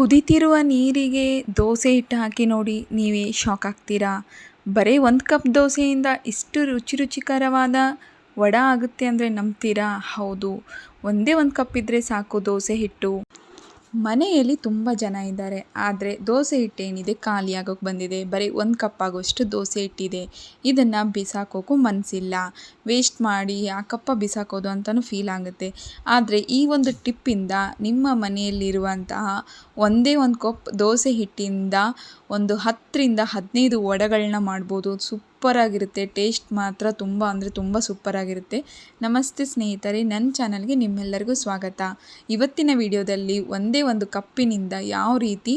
ಕುದೀತಿರುವ ನೀರಿಗೆ ದೋಸೆ ಹಿಟ್ಟು ಹಾಕಿ ನೋಡಿ ನೀವೇ ಶಾಕ್ ಆಗ್ತೀರಾ? ಬರೀ ಒಂದು ಕಪ್ ದೋಸೆಯಿಂದ ಇಷ್ಟು ರುಚಿ ರುಚಿಕರವಾದ ವಡ ಆಗುತ್ತೆ ಅಂದರೆ ನಂಬ್ತೀರಾ? ಹೌದು, ಒಂದೇ ಒಂದು ಕಪ್ ಇದ್ದರೆ ಸಾಕು ದೋಸೆ ಹಿಟ್ಟು. ಮನೆಯಲ್ಲಿ ತುಂಬ ಜನ ಇದ್ದಾರೆ, ಆದರೆ ದೋಸೆ ಹಿಟ್ಟು ಏನಿದೆ ಖಾಲಿಯಾಗೋಕ್ಕೆ ಬಂದಿದೆ. ಬರೀ ಒಂದು ಕಪ್ ಆಗೋಷ್ಟು ದೋಸೆ ಹಿಟ್ಟಿದೆ. ಇದನ್ನು ಬಿಸಾಕೋಕ್ಕೂ ಮನಸ್ಸಿಲ್ಲ ವೇಸ್ಟ್ ಮಾಡಿ ಆ ಕಪ್ಪ ಬಿಸಾಕೋದು ಅಂತಲೂ ಫೀಲ್ ಆಗುತ್ತೆ. ಆದರೆ ಈ ಒಂದು ಟಿಪ್ಪಿಂದ ನಿಮ್ಮ ಮನೆಯಲ್ಲಿರುವಂತಹ ಒಂದೇ ಒಂದು ಕಪ್ ದೋಸೆ ಹಿಟ್ಟಿಂದ ಒಂದು ಹತ್ತರಿಂದ ಹದಿನೈದು ವಡೆಗಳನ್ನ ಮಾಡ್ಬೋದು. ಸೂಪ್ಪರಾಗಿರುತ್ತೆ ಟೇಸ್ಟ್ ಮಾತ್ರ ತುಂಬ ಅಂದರೆ ತುಂಬ ಸೂಪ್ಪರಾಗಿರುತ್ತೆ ನಮಸ್ತೆ ಸ್ನೇಹಿತರೆ ನನ್ನ ಚಾನಲ್ಗೆ ನಿಮ್ಮೆಲ್ಲರಿಗೂ ಸ್ವಾಗತ. ಇವತ್ತಿನ ವಿಡಿಯೋದಲ್ಲಿ ಒಂದೇ ಒಂದು ಕಪ್ಪಿನಿಂದ ಯಾವ ರೀತಿ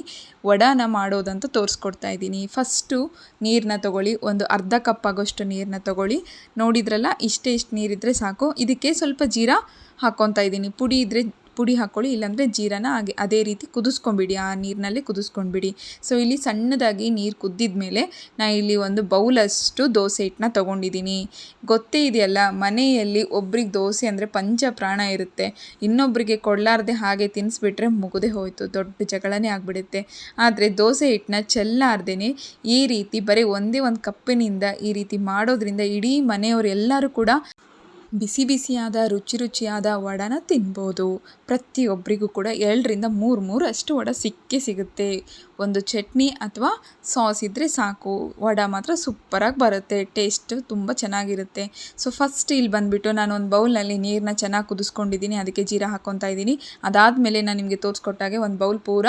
ವಡಾನ ಮಾಡೋದಂತ ತೋರಿಸ್ಕೊಡ್ತಾ ಇದ್ದೀನಿ. ಫಸ್ಟು ನೀರನ್ನ ತಗೊಳ್ಳಿ. ಒಂದು ಅರ್ಧ ಕಪ್ ಆಗೋಷ್ಟು ನೀರನ್ನ ತಗೊಳ್ಳಿ. ನೋಡಿದ್ರಲ್ಲ, ಇಷ್ಟೇ ಇಷ್ಟು ನೀರಿದ್ದರೆ ಸಾಕು. ಇದಕ್ಕೆ ಸ್ವಲ್ಪ ಜೀರಾ ಹಾಕ್ಕೊತಾ ಇದ್ದೀನಿ. ಪುಡಿ ಇದ್ದರೆ ಪುಡಿ ಹಾಕ್ಕೊಳ್ಳಿ ಇಲ್ಲಾಂದರೆ ಜೀರಾನ ಹಾಗೆ ಅದೇ ರೀತಿ ಕುದಿಸ್ಕೊಂಬಿಡಿ, ಆ ನೀರಿನಲ್ಲಿ ಕುದಿಸ್ಕೊಂಡ್ಬಿಡಿ. ಸೊ ಇಲ್ಲಿ ಸಣ್ಣದಾಗಿ ನೀರು ಕುದ್ದಿದ ಮೇಲೆ ನಾ ಇಲ್ಲಿ ಒಂದು ಬೌಲಷ್ಟು ದೋಸೆ ಹಿಟ್ಟನ್ನ ತೊಗೊಂಡಿದ್ದೀನಿ. ಗೊತ್ತೇ ಇದೆಯಲ್ಲ, ಮನೆಯಲ್ಲಿ ಒಬ್ರಿಗೆ ದೋಸೆ ಅಂದರೆ ಪಂಚ ಪ್ರಾಣ ಇರುತ್ತೆ. ಇನ್ನೊಬ್ಬರಿಗೆ ಕೊಡಲಾರ್ದೆ ಹಾಗೆ ತಿನ್ನಿಸ್ಬಿಟ್ರೆ ಮುಗಿದೇ ಹೋಯಿತು, ದೊಡ್ಡ ಜಗಳನೇ ಆಗಿಬಿಡುತ್ತೆ. ಆದರೆ ದೋಸೆ ಹಿಟ್ಟನ್ನ ಚೆಲ್ಲಾರ್ದೇ ಈ ರೀತಿ ಬರೀ ಒಂದೇ ಒಂದು ಕಪ್ಪಿನಿಂದ ಈ ರೀತಿ ಮಾಡೋದ್ರಿಂದ ಇಡೀ ಮನೆಯವರೆಲ್ಲರೂ ಕೂಡ ಬಿಸಿ ಬಿಸಿಯಾದ, ರುಚಿ ರುಚಿಯಾದ ವಡನ ತಿನ್ಬೋದು. ಪ್ರತಿಯೊಬ್ಬರಿಗೂ ಕೂಡ ಎರಡರಿಂದ ಮೂರು ಮೂರು ಅಷ್ಟು ವಡೆ ಸಿಕ್ಕೇ ಸಿಗುತ್ತೆ. ಒಂದು ಚಟ್ನಿ ಅಥವಾ ಸಾಸ್ ಇದ್ದರೆ ಸಾಕು. ವಡೆ ಮಾತ್ರ ಸೂಪರಾಗಿ ಬರುತ್ತೆ. ಟೇಸ್ಟ್ ತುಂಬ ಚೆನ್ನಾಗಿರುತ್ತೆ. ಸೊ, ಫಸ್ಟ್ ಇಲ್ಲಿ ಬಂದುಬಿಟ್ಟು ನಾನು ಒಂದು ಬೌಲ್ನಲ್ಲಿ ನೀರನ್ನ ಚೆನ್ನಾಗಿ ಕುದಿಸ್ಕೊಂಡಿದ್ದೀನಿ. ಅದಕ್ಕೆ ಜೀರಾ ಹಾಕ್ಕೊತಾ ಇದ್ದೀನಿ. ಅದಾದಮೇಲೆ ನಾನು ನಿಮಗೆ ತೋರಿಸ್ಕೊಟ್ಟಾಗೆ ಒಂದು ಬೌಲ್ ಪೂರ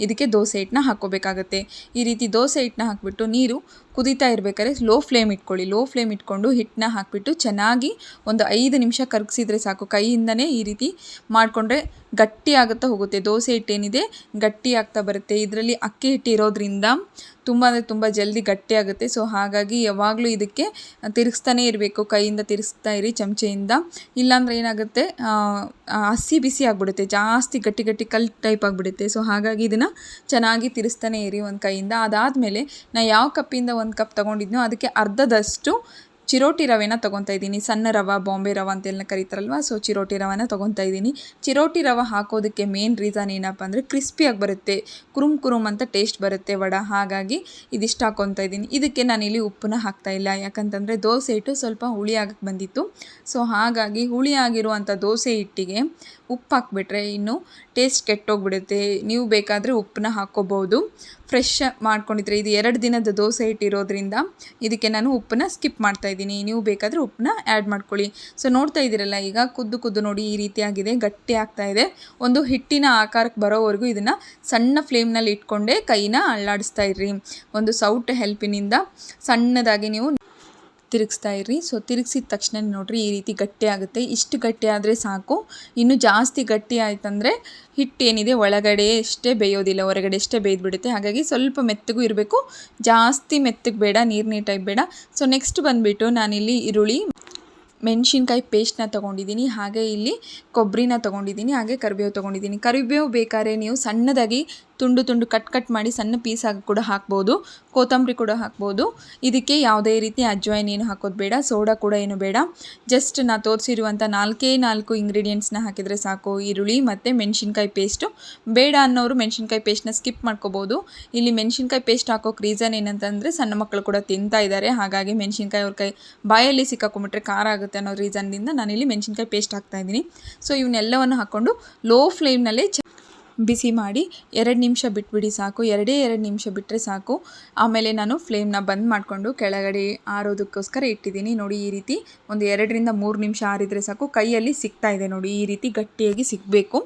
ಇದಕ್ಕೆ ದೋಸೆ ಹಿಟ್ಟನ್ನ ಹಾಕ್ಕೋಬೇಕಾಗತ್ತೆ. ಈ ರೀತಿ ದೋಸೆ ಹಿಟ್ಟನ್ನ ಹಾಕಿಬಿಟ್ಟು ನೀರು ಕುದೀತಾ ಇರಬೇಕಾದ್ರೆ ಲೋ ಫ್ಲೇಮ್ ಇಟ್ಕೊಳ್ಳಿ. ಲೋ ಫ್ಲೇಮ್ ಇಟ್ಕೊಂಡು ಹಿಟ್ಟನ್ನ ಹಾಕಿಬಿಟ್ಟು ಚೆನ್ನಾಗಿ ಒಂದು ಐದು ನಿಮಿಷ ಕರಗಿಸಿದ್ರೆ ಸಾಕು. ಕೈಯಿಂದನೇ ಈ ರೀತಿ ಮಾಡಿಕೊಂಡ್ರೆ ಗಟ್ಟಿ ಆಗುತ್ತಾ ಹೋಗುತ್ತೆ. ದೋಸೆ ಹಿಟ್ಟೇನಿದೆ, ಗಟ್ಟಿ ಆಗ್ತಾ ಬರುತ್ತೆ. ಇದರಲ್ಲಿ ಅಕ್ಕಿ ಹಿಟ್ಟು ಇರೋದ್ರಿಂದ ತುಂಬ ಅಂದರೆ ತುಂಬ ಜಲ್ದಿ ಗಟ್ಟಿ ಆಗುತ್ತೆ. ಸೊ ಹಾಗಾಗಿ ಯಾವಾಗಲೂ ಇದಕ್ಕೆ ತಿರುಗಿಸ್ತಾನೇ ಇರಬೇಕು. ಕೈಯಿಂದ ತಿರುಗಿಸ್ತಾ ಇರಿ, ಚಮಚೆಯಿಂದ. ಇಲ್ಲಾಂದ್ರೆ ಏನಾಗುತ್ತೆ ಹಸಿ ಬಿಸಿ ಆಗಿಬಿಡುತ್ತೆ. ಜಾಸ್ತಿ ಗಟ್ಟಿ ಗಟ್ಟಿ ಕಲ್ ಟೈಪ್ ಆಗಿಬಿಡುತ್ತೆ. ಸೊ ಹಾಗಾಗಿ ಇದನ್ನು ಚೆನ್ನಾಗಿ ತಿರುಗಿಸ್ತಾನೆ ಇರಿ ಒಂದು ಕೈಯಿಂದ. ಅದಾದಮೇಲೆ ನಾ ಯಾವ ಕಪ್ಪಿಂದ ಒಂದು ಕಪ್ ತೊಗೊಂಡಿದ್ನೋ ಅದಕ್ಕೆ ಅರ್ಧದಷ್ಟು ಚಿರೋಟಿ ರವೆನ ತೊಗೊತಾ ಇದ್ದೀನಿ. ಸಣ್ಣ ರವೆ, ಬಾಂಬೆ ರವೆ ಅಂತೆಲ್ಲ ಕರೀತಾರಲ್ವ? ಸೊ ಚಿರೋಟಿ ರವೆನ ತೊಗೊತಾ ಇದ್ದೀನಿ. ಚಿರೋಟಿ ರವೆ ಹಾಕೋದಕ್ಕೆ ಮೇನ್ ರೀಸನ್ ಏನಪ್ಪ ಅಂದರೆ ಕ್ರಿಸ್ಪಿಯಾಗಿ ಬರುತ್ತೆ. ಕುರುಮ್ ಕುರುಮ್ ಅಂತ ಟೇಸ್ಟ್ ಬರುತ್ತೆ ವಡ. ಹಾಗಾಗಿ ಇದಿಷ್ಟು ಹಾಕೊತಾ ಇದ್ದೀನಿ. ಇದಕ್ಕೆ ನಾನಿಲ್ಲಿ ಉಪ್ಪನ್ನ ಹಾಕ್ತಾ ಇಲ್ಲ. ಯಾಕಂತಂದರೆ ದೋಸೆ ಹಿಟ್ಟು ಸ್ವಲ್ಪ ಹುಳಿ ಆಗಕ್ಕೆ ಬಂದಿತ್ತು. ಸೊ ಹಾಗಾಗಿ ಹುಳಿ ಆಗಿರುವಂಥ ದೋಸೆ ಹಿಟ್ಟಿಗೆ ಉಪ್ಪು ಹಾಕ್ಬಿಟ್ರೆ ಇನ್ನು ಟೇಸ್ಟ್ ಕೆಟ್ಟೋಗ್ಬಿಡುತ್ತೆ. ನೀವು ಬೇಕಾದರೆ ಉಪ್ಪನ್ನ ಹಾಕ್ಕೋಬೋದು. ಫ್ರೆಶ್ ಮಾಡ್ಕೊಂಡಿದ್ರೆ ಇದು ಎರಡು ದಿನದ ದೋಸೆ ಇಟ್ಟಿರೋದ್ರಿಂದ ಇದಕ್ಕೆ ನಾನು ಉಪ್ಪನ್ನ ಸ್ಕಿಪ್ ಮಾಡ್ತಾ ಇದ್ದೀನಿ. ನೀವು ಬೇಕಾದರೆ ಉಪ್ಪನ್ನ ಆ್ಯಡ್ ಮಾಡ್ಕೊಳ್ಳಿ. ಸೊ ನೋಡ್ತಾ ಇದ್ದೀರಲ್ಲ, ಈಗ ಕುದ್ದು ಕುದ್ದು ನೋಡಿ ಈ ರೀತಿಯಾಗಿದೆ, ಗಟ್ಟಿ ಆಗ್ತಾ ಇದೆ. ಒಂದು ಹಿಟ್ಟಿನ ಆಕಾರಕ್ಕೆ ಬರೋವರೆಗೂ ಇದನ್ನು ಸಣ್ಣ ಫ್ಲೇಮ್ನಲ್ಲಿ ಇಟ್ಕೊಂಡೇ ಕೈನ ಅಳ್ಳಾಡಿಸ್ತಾ ಇರ್ರಿ. ಒಂದು ಸೌಟ್ ಹೆಲ್ಪಿನಿಂದ ಸಣ್ಣದಾಗಿ ನೀವು ತಿರುಗಿಸ್ತಾ ಇರ್ರಿ. ಸೊ ತಿರುಗಿಸಿದ ತಕ್ಷಣ ನೋಡಿರಿ ಈ ರೀತಿ ಗಟ್ಟಿ ಆಗುತ್ತೆ. ಇಷ್ಟು ಗಟ್ಟಿ ಆದರೆ ಸಾಕು. ಇನ್ನು ಜಾಸ್ತಿ ಗಟ್ಟಿ ಆಯ್ತಂದರೆ ಹಿಟ್ಟೇನಿದೆ ಒಳಗಡೆ ಅಷ್ಟೇ ಬೇಯೋದಿಲ್ಲ. ಹೊರಗಡೆ ಅಷ್ಟೇ ಬೇಯ್ದುಬಿಡುತ್ತೆ. ಹಾಗಾಗಿ ಸ್ವಲ್ಪ ಮೆತ್ತಗೂ ಇರಬೇಕು. ಜಾಸ್ತಿ ಮೆತ್ತಗೆ ಬೇಡ ನೀರು ನೀಟಾಗಿ ಬೇಡ. ಸೊ ನೆಕ್ಸ್ಟ್ ಬಂದುಬಿಟ್ಟು ನಾನಿಲ್ಲಿ ಈರುಳ್ಳಿ, ಮೆಣಸಿನ್ಕಾಯಿ ಪೇಸ್ಟ್ನ ತೊಗೊಂಡಿದ್ದೀನಿ. ಹಾಗೆ ಇಲ್ಲಿ ಕೊಬ್ಬರಿನ ತೊಗೊಂಡಿದ್ದೀನಿ. ಹಾಗೆ ಕರಿಬೇವು ತೊಗೊಂಡಿದ್ದೀನಿ. ಕರಿಬೇವು ಬೇಕಾದ್ರೆ ನೀವು ಸಣ್ಣದಾಗಿ ತುಂಡು ತುಂಡು ಕಟ್ ಕಟ್ ಮಾಡಿ ಸಣ್ಣ ಪೀಸ್ ಆಗಿ ಕೂಡ ಹಾಕ್ಬೋದು. ಕೊತ್ತಂಬರಿ ಕೂಡ ಹಾಕ್ಬೋದು. ಇದಕ್ಕೆ ಯಾವುದೇ ರೀತಿ ಅಜ್ವಾಯಿನ್ ಏನು ಹಾಕೋದು ಬೇಡ. ಸೋಡಾ ಕೂಡ ಏನು ಬೇಡ. ಜಸ್ಟ್ ನಾ ತೋರಿಸಿರುವಂಥ ನಾಲ್ಕೇ ನಾಲ್ಕು ಇಂಗ್ರೀಡಿಯೆಂಟ್ಸ್ನ ಹಾಕಿದರೆ ಸಾಕು. ಈರುಳ್ಳಿ ಮತ್ತು ಮೆಣಸಿನ್ಕಾಯಿ ಪೇಸ್ಟು ಬೇಡ ಅನ್ನೋರು ಮೆಣಸಿನ್ಕಾಯಿ ಪೇಸ್ಟ್ನ ಸ್ಕಿಪ್ ಮಾಡ್ಕೋಬೋದು. ಇಲ್ಲಿ ಮೆಣಸಿನ್ಕಾಯಿ ಪೇಸ್ಟ್ ಹಾಕೋಕೆ ರೀಸನ್ ಏನಂತಂದರೆ ಸಣ್ಣ ಮಕ್ಕಳು ಕೂಡ ತಿಂತಾ ಇದ್ದಾರೆ ಹಾಗಾಗಿ ಮೆಣಸಿನ್ಕಾಯಿ ಅವ್ರ ಕೈ ಬಾಯಲ್ಲಿ ಸಿಕ್ಕಾಕೊಂಬಿಟ್ರೆ ಖಾರ ಆಗುತ್ತೆ ಅನ್ನೋ ರೀಸನ್ನಿಂದ ನಾನಿಲ್ಲಿ ಮೆಣಸಿನ್ಕಾಯಿ ಪೇಸ್ಟ್ ಹಾಕ್ತಾಯಿದ್ದೀನಿ ಸೊ ಇವನ್ನೆಲ್ಲವನ್ನು ಹಾಕ್ಕೊಂಡು ಲೋ ಫ್ಲೇಮ್ನಲ್ಲೇ ಬಿಸಿ ಮಾಡಿ ಎರಡು ನಿಮಿಷ ಬಿಟ್ಬಿಡಿ ಸಾಕು, ಎರಡೇ ಎರಡು ನಿಮಿಷ ಬಿಟ್ಟರೆ ಸಾಕು. ಆಮೇಲೆ ನಾನು ಫ್ಲೇಮ್ನ ಬಂದ್ ಮಾಡಿಕೊಂಡು ಕೆಳಗಡೆ ಆರೋದಕ್ಕೋಸ್ಕರ ಇಟ್ಟಿದ್ದೀನಿ. ನೋಡಿ ಈ ರೀತಿ ಒಂದು ಎರಡರಿಂದ ಮೂರು ನಿಮಿಷ ಆರಿದರೆ ಸಾಕು. ಕೈಯಲ್ಲಿ ಸಿಗ್ತಾ ಇದೆ ನೋಡಿ, ಈ ರೀತಿ ಗಟ್ಟಿಯಾಗಿ ಸಿಗಬೇಕು.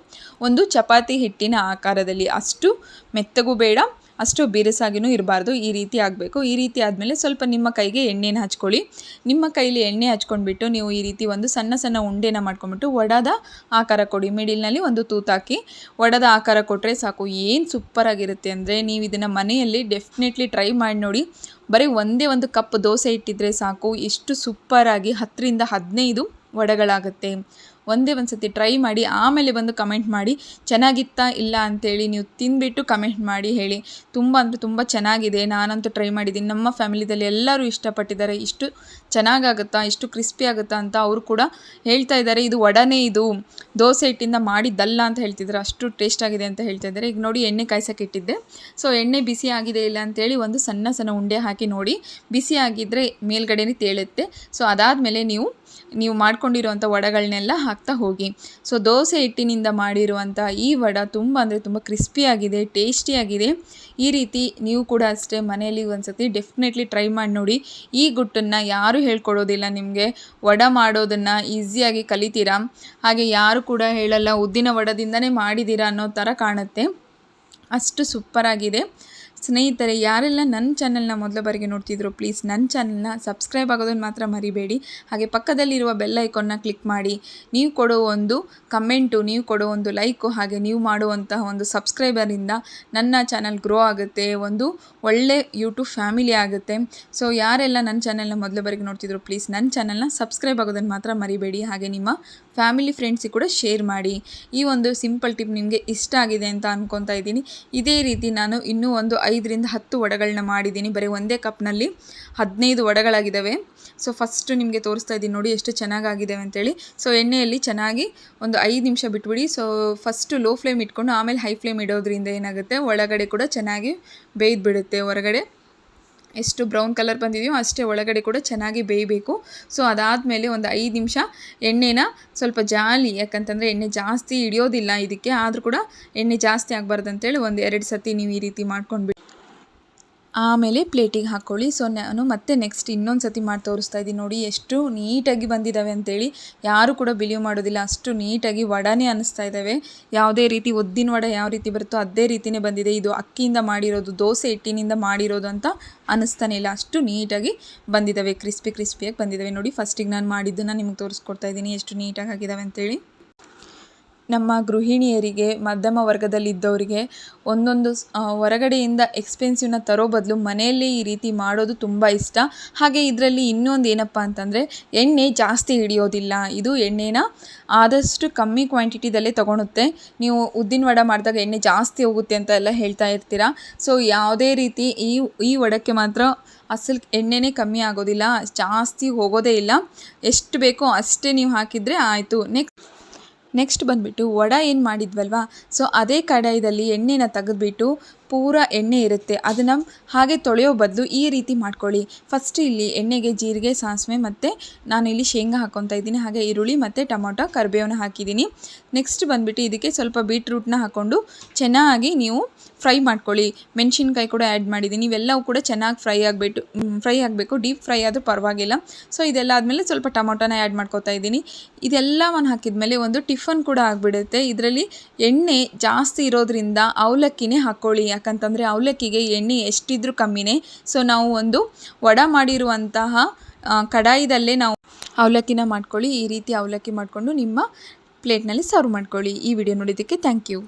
ಒಂದು ಚಪಾತಿ ಹಿಟ್ಟಿನ ಆಕಾರದಲ್ಲಿ, ಅಷ್ಟು ಮೆತ್ತಗೂ ಬೇಡ. ಅಷ್ಟು ಬಿರುಸಾಗಿನೂ ಇರಬಾರ್ದು, ಈ ರೀತಿ ಆಗಬೇಕು. ಈ ರೀತಿ ಆದಮೇಲೆ ಸ್ವಲ್ಪ ನಿಮ್ಮ ಕೈಗೆ ಎಣ್ಣೆನ ಹಚ್ಕೊಳ್ಳಿ. ನಿಮ್ಮ ಕೈಲಿ ಎಣ್ಣೆ ಹಚ್ಕೊಂಡ್ಬಿಟ್ಟು ನೀವು ಈ ರೀತಿ ಒಂದು ಸಣ್ಣ ಸಣ್ಣ ಉಂಡೆನ ಮಾಡ್ಕೊಂಡ್ಬಿಟ್ಟು ಒಡದ ಆಕಾರ ಕೊಡಿ. ಮಿಡಿಲ್ನಲ್ಲಿ ಒಂದು ತೂತಾಕಿ ಒಡದ ಆಕಾರ ಕೊಟ್ಟರೆ ಸಾಕು. ಏನು ಸೂಪರಾಗಿರುತ್ತೆ ಅಂದರೆ ನೀವು ಇದನ್ನು ಮನೆಯಲ್ಲಿ ಡೆಫಿನೆಟ್ಲಿ ಟ್ರೈ ಮಾಡಿ ನೋಡಿ. ಬರೀ ಒಂದೇ ಒಂದು ಕಪ್ ದೋಸೆ ಇಟ್ಟಿದ್ರೆ ಸಾಕು. ಎಷ್ಟು ಸೂಪರಾಗಿ ಹತ್ತರಿಂದ ಹದಿನೈದು ವಡೆಗಳಾಗುತ್ತೆ ಒಂದೇ ಒಂದು ಸತಿ ಟ್ರೈ ಮಾಡಿ, ಆಮೇಲೆ ಬಂದು ಕಮೆಂಟ್ ಮಾಡಿ, ಚೆನ್ನಾಗಿತ್ತಾ ಇಲ್ಲ ಅಂತೇಳಿ ನೀವು ತಿಂದುಬಿಟ್ಟು ಕಮೆಂಟ್ ಮಾಡಿ ಹೇಳಿ. ತುಂಬ ಅಂದರೆ ತುಂಬ ಚೆನ್ನಾಗಿದೆ, ನಾನಂತೂ ಟ್ರೈ ಮಾಡಿದ್ದೀನಿ. ನಮ್ಮ ಫ್ಯಾಮಿಲಿದಲ್ಲಿ ಎಲ್ಲರೂ ಇಷ್ಟಪಟ್ಟಿದ್ದಾರೆ. ಇಷ್ಟು ಚೆನ್ನಾಗಾಗುತ್ತಾ, ಇಷ್ಟು ಕ್ರಿಸ್ಪಿ ಆಗುತ್ತಾ ಅಂತ ಅವರು ಕೂಡ ಹೇಳ್ತಾ ಇದ್ದಾರೆ. ಇದು ಒಡನೆ ಇದು. ದೋಸೆ ಹಿಟ್ಟಿಂದ ಮಾಡಿದ್ದಲ್ಲ ಅಂತ ಹೇಳ್ತಿದ್ರು ಅಷ್ಟು ಟೇಸ್ಟ್ ಆಗಿದೆ ಅಂತ ಹೇಳ್ತಾ ಇದ್ದಾರೆ. ಈಗ ನೋಡಿ, ಎಣ್ಣೆ ಕಾಯ್ಸೋಕೆ ಇಟ್ಟಿದ್ದೆ. ಸೊ ಎಣ್ಣೆ ಬಿಸಿ ಆಗಿದೆ ಇಲ್ಲ ಅಂತೇಳಿ ಒಂದು ಸಣ್ಣ ಸಣ್ಣ ಉಂಡೆ ಹಾಕಿ ನೋಡಿ. ಬಿಸಿ ಆಗಿದ್ದರೆ ಮೇಲ್ಗಡೆನೇ ತೇಳುತ್ತೆ. ಸೊ ಅದಾದಮೇಲೆ ನೀವು ನೀವು ಮಾಡ್ಕೊಂಡಿರುವಂಥ ವಡಗಳನ್ನೆಲ್ಲ ಹಾಕ್ತಾ ಹೋಗಿ. ಸೊ ದೋಸೆ ಹಿಟ್ಟಿನಿಂದ ಮಾಡಿರುವಂಥ ಈ ವಡ ತುಂಬ ಅಂದರೆ ತುಂಬ ಕ್ರಿಸ್ಪಿಯಾಗಿದೆ, ಟೇಸ್ಟಿಯಾಗಿದೆ. ಈ ರೀತಿ ನೀವು ಕೂಡ ಅಷ್ಟೇ ಮನೆಯಲ್ಲಿ ಒಂದು ಸತಿ ಡೆಫಿನೆಟ್ಲಿ ಟ್ರೈ ಮಾಡಿ ನೋಡಿ. ಈ ಗುಟ್ಟನ್ನು ಯಾರೂ ಹೇಳ್ಕೊಡೋದಿಲ್ಲ ನಿಮಗೆ. ವಡ ಮಾಡೋದನ್ನು ಈಸಿಯಾಗಿ ಕಲಿತೀರಾ? ಹಾಗೆ ಯಾರು ಕೂಡ ಹೇಳಲ್ಲ, ಉದ್ದಿನ ವಡದಿಂದನೇ ಮಾಡಿದ್ದೀರಾ ಅನ್ನೋ ಥರ ಕಾಣುತ್ತೆ. ಅಷ್ಟು ಸೂಪರಾಗಿದೆ. ಸ್ನೇಹಿತರೆ, ಯಾರೆಲ್ಲ ನನ್ನ ಚಾನಲ್ನ ಮೊದಲ ಬಾರಿಗೆ ನೋಡ್ತಿದ್ರು ಪ್ಲೀಸ್ ನನ್ನ ಚಾನಲ್ನ ಸಬ್ಸ್ಕ್ರೈಬ್ ಆಗೋದನ್ನು ಮಾತ್ರ ಮರಿಬೇಡಿ. ಹಾಗೆ ಪಕ್ಕದಲ್ಲಿರುವ ಬೆಲ್ ಐಕಾನ್ನ ಕ್ಲಿಕ್ ಮಾಡಿ. ನೀವು ಕೊಡೋ ಒಂದು ಕಮೆಂಟು ನೀವು ಕೊಡೋ ಒಂದು ಲೈಕು ಹಾಗೆ ನೀವು ಮಾಡುವಂತಹ ಒಂದು ಸಬ್ಸ್ಕ್ರೈಬರಿಂದ ನನ್ನ ಚಾನಲ್ ಗ್ರೋ ಆಗುತ್ತೆ, ಒಂದು ಒಳ್ಳೆ ಯೂಟ್ಯೂಬ್ ಫ್ಯಾಮಿಲಿ ಆಗುತ್ತೆ. ಸೊ ಯಾರೆಲ್ಲ ನನ್ನ ಚಾನಲ್ನ ಮೊದಲ ಬಾರಿಗೆ ನೋಡ್ತಿದ್ರು ಪ್ಲೀಸ್ ನನ್ನ ಚಾನಲ್ನ ಸಬ್ಸ್ಕ್ರೈಬ್ ಆಗೋದನ್ನು ಮಾತ್ರ ಮರಿಬೇಡಿ. ಹಾಗೆ ನಿಮ್ಮ ಫ್ಯಾಮಿಲಿ ಫ್ರೆಂಡ್ಸಿಗೆ ಕೂಡ ಶೇರ್ ಮಾಡಿ. ಈ ಒಂದು ಸಿಂಪಲ್ ಟಿಪ್ ನಿಮಗೆ ಇಷ್ಟ ಆಗಿದೆ ಅಂತ ಅಂದ್ಕೊತಾ ಇದ್ದೀನಿ. ಇದೇ ರೀತಿ ನಾನು ಇನ್ನೂ ಒಂದು ಐದರಿಂದ ಹತ್ತು ವಡೆಗಳನ್ನ ಮಾಡಿದ್ದೀನಿ. ಬರೀ ಒಂದೇ ಕಪ್ನಲ್ಲಿ ಹದಿನೈದು ವಡೆಗಳಾಗಿದ್ದಾವೆ. ಸೊ ಫಸ್ಟು ನಿಮಗೆ ತೋರಿಸ್ತಾ ಇದ್ದೀನಿ ನೋಡಿ ಎಷ್ಟು ಚೆನ್ನಾಗಾಗಿದ್ದಾವೆ ಅಂತೇಳಿ. ಸೊ ಎಣ್ಣೆಯಲ್ಲಿ ಚೆನ್ನಾಗಿ ಒಂದು ಐದು ನಿಮಿಷ ಬಿಟ್ಬಿಡಿ. ಸೊ ಫಸ್ಟು ಲೋ ಫ್ಲೇಮ್ ಇಟ್ಕೊಂಡು ಆಮೇಲೆ ಹೈ ಫ್ಲೇಮ್ ಇಡೋದ್ರಿಂದ ಏನಾಗುತ್ತೆ? ಒಳಗಡೆ ಕೂಡ ಚೆನ್ನಾಗಿ ಬೇಯ್ದು ಬಿಡುತ್ತೆ ಹೊರಗಡೆ. ಎಷ್ಟು ಬ್ರೌನ್ ಕಲರ್ ಬಂದಿದೆಯೋ ಅಷ್ಟೇ ಒಳಗಡೆ ಕೂಡ ಚೆನ್ನಾಗಿ ಬೇಯಬೇಕು. ಸೊ ಅದಾದಮೇಲೆ ಒಂದು ಐದು ನಿಮಿಷ ಎಣ್ಣೆನ ಸ್ವಲ್ಪ ಜಾಲಿ, ಯಾಕಂತಂದರೆ ಎಣ್ಣೆ ಜಾಸ್ತಿ ಹಿಡಿಯೋದಿಲ್ಲ ಇದಕ್ಕೆ, ಆದರೂ ಕೂಡ ಎಣ್ಣೆ ಜಾಸ್ತಿ ಆಗಬಾರ್ದು ಅಂತೇಳಿ ಒಂದು ಎರಡು ಸತಿ ನೀವು ಈ ರೀತಿ ಮಾಡ್ಕೊಂಡು ಆಮೇಲೆ ಪ್ಲೇಟಿಗೆ ಹಾಕ್ಕೊಳ್ಳಿ. ಸೊ ನಾನು ಮತ್ತೆ ನೆಕ್ಸ್ಟ್ ಇನ್ನೊಂದು ಸತಿ ಮಾಡಿ ತೋರಿಸ್ತಾ ಇದ್ದೀನಿ. ನೋಡಿ, ಎಷ್ಟು ನೀಟಾಗಿ ಬಂದಿದ್ದಾವೆ ಅಂತೇಳಿ. ಯಾರು ಕೂಡ ಬಿಲೀವ್ ಮಾಡೋದಿಲ್ಲ. ಅಷ್ಟು ನೀಟಾಗಿ ವಡಾನೇ ಅನ್ನಿಸ್ತಾ ಇದ್ದಾವೆ. ಯಾವುದೇ ರೀತಿ ಒದ್ದಿನ ವಡ ಯಾವ ರೀತಿ ಬರುತ್ತೋ ಅದೇ ರೀತಿಯೇ ಬಂದಿದೆ. ಇದು ಅಕ್ಕಿಯಿಂದ ಮಾಡಿರೋದು, ದೋಸೆ ಹಿಟ್ಟಿನಿಂದ ಮಾಡಿರೋದು ಅಂತ ಅನ್ನಿಸ್ತಾನೆ ಇಲ್ಲ. ಅಷ್ಟು ನೀಟಾಗಿ ಬಂದಿದ್ದಾವೆ. ಕ್ರಿಸ್ಪಿ, ಕ್ರಿಸ್ಪಿಯಾಗಿ ಬಂದಿದ್ದಾವೆ. ನೋಡಿ ಫಸ್ಟಿಗೆ ನಾನು ಮಾಡಿದ್ದನ್ನು ನಿಮ್ಗೆ ತೋರಿಸ್ಕೊಡ್ತಾ ಇದ್ದೀನಿ. ಎಷ್ಟು ನೀಟಾಗಿ ಆಗಿದ್ದಾವೆ ಅಂತೇಳಿ. ನಮ್ಮ ಗೃಹಿಣಿಯರಿಗೆ, ಮಧ್ಯಮ ವರ್ಗದಲ್ಲಿದ್ದವರಿಗೆ ಒಂದೊಂದು ಹೊರಗಡೆಯಿಂದ ಎಕ್ಸ್ಪೆನ್ಸಿವ್ನ ತರೋ ಬದಲು ಮನೆಯಲ್ಲೇ ಈ ರೀತಿ ಮಾಡೋದು ತುಂಬ ಇಷ್ಟ. ಹಾಗೆ ಇದರಲ್ಲಿ ಇನ್ನೊಂದು ಏನಪ್ಪ ಅಂತಂದರೆ, ಎಣ್ಣೆ ಜಾಸ್ತಿ ಹಿಡಿಯೋದಿಲ್ಲ. ಇದು ಎಣ್ಣೆನ ಆದಷ್ಟು ಕಮ್ಮಿ ಕ್ವಾಂಟಿಟಿದಲ್ಲೇ ತೊಗೊಳುತ್ತೆ ನೀವು ಉದ್ದಿನ ವಡ ಮಾಡಿದಾಗ ಎಣ್ಣೆ ಜಾಸ್ತಿ ಹೋಗುತ್ತೆ ಅಂತ ಎಲ್ಲ ಹೇಳ್ತಾ ಇರ್ತೀರ? ಸೊ ಯಾವುದೇ ರೀತಿ ಈ ಈ ವಡಕ್ಕೆ ಮಾತ್ರ ಅಸಲು ಎಣ್ಣೆನೇ ಕಮ್ಮಿ ಆಗೋದಿಲ್ಲ, ಜಾಸ್ತಿ ಹೋಗೋದೇ ಇಲ್ಲ. ಎಷ್ಟು ಬೇಕೋ ಅಷ್ಟೇ ನೀವು ಹಾಕಿದರೆ ಆಯಿತು. ನೆಕ್ಸ್ಟ್ ನೆಕ್ಸ್ಟ್ ಬಂದುಬಿಟ್ಟು ವಡ ಏನು ಮಾಡಿದ್ವಲ್ವಾ? ಸೊ ಅದೇ ಕಡಾಯಿದಲ್ಲಿ ಎಣ್ಣೆನ ತೆಗೆದ್ಬಿಟ್ಟು ಪೂರ ಎಣ್ಣೆ ಇರುತ್ತೆ. ಅದನ್ನು ಹಾಗೆ ತೊಳೆಯೋ ಬದಲು ಈ ರೀತಿ ಮಾಡ್ಕೊಳ್ಳಿ. ಫಸ್ಟ್ ಇಲ್ಲಿ ಎಣ್ಣೆಗೆ ಜೀರಿಗೆ, ಸಾಸಿವೆ ಮತ್ತು ನಾನು ಇಲ್ಲಿ ಶೇಂಗಾ ಹಾಕ್ಕೊತಾ ಇದ್ದೀನಿ. ಹಾಗೆ ಈರುಳ್ಳಿ ಮತ್ತು ಟೊಮೊಟೊ ಕರಿಬೇವನ್ನ ಹಾಕಿದ್ದೀನಿ. ನೆಕ್ಸ್ಟ್ ಬಂದುಬಿಟ್ಟು ಇದಕ್ಕೆ ಸ್ವಲ್ಪ ಬೀಟ್ರೂಟ್ನ ಹಾಕ್ಕೊಂಡು ಚೆನ್ನಾಗಿ ನೀವು ಫ್ರೈ ಮಾಡ್ಕೊಳ್ಳಿ. ಮೆಣಸಿನ್ಕಾಯಿ ಕೂಡ ಆ್ಯಡ್ ಮಾಡಿದ್ದೀನಿ. ಇವೆಲ್ಲವೂ ಕೂಡ ಚೆನ್ನಾಗಿ ಫ್ರೈ ಆಗಿಬಿಟ್ಟು ಫ್ರೈ ಆಗಬೇಕು. ಡೀಪ್ ಫ್ರೈ ಆದರೂ ಪರವಾಗಿಲ್ಲ. ಸೊ ಇದೆಲ್ಲ ಆದಮೇಲೆ ಸ್ವಲ್ಪ ಟೊಮೊಟೊನ ಆ್ಯಡ್ ಮಾಡ್ಕೊತಾ ಇದ್ದೀನಿ. ಇದೆಲ್ಲವನ್ನು ಹಾಕಿದ್ಮೇಲೆ ಒಂದು ಟಿಫನ್ ಕೂಡ ಆಗಿಬಿಡುತ್ತೆ. ಇದರಲ್ಲಿ ಎಣ್ಣೆ ಜಾಸ್ತಿ ಇರೋದ್ರಿಂದ ಅವಲಕ್ಕಿನೇ ಹಾಕ್ಕೊಳ್ಳಿ ಯಾಕಂತಂದರೆ ಅವಲಕ್ಕಿಗೆ ಎಣ್ಣೆ ಎಷ್ಟಿದ್ರೂ ಕಮ್ಮಿನೇ. ಸೊ ನಾವು ಒಂದು ವಡ ಮಾಡಿರುವಂತಹ ಕಡಾಯಿದಲ್ಲೇ ನಾವು ಅವಲಕ್ಕಿನ ಮಾಡ್ಕೊಳ್ಳಿ. ಈ ರೀತಿ ಅವಲಕ್ಕಿ ಮಾಡಿಕೊಂಡು ನಿಮ್ಮ ಪ್ಲೇಟ್ನಲ್ಲಿ ಸರ್ವ್ ಮಾಡ್ಕೊಳ್ಳಿ. ಈ ವಿಡಿಯೋ ನೋಡಿದ್ದಕ್ಕೆ ಥ್ಯಾಂಕ್ ಯು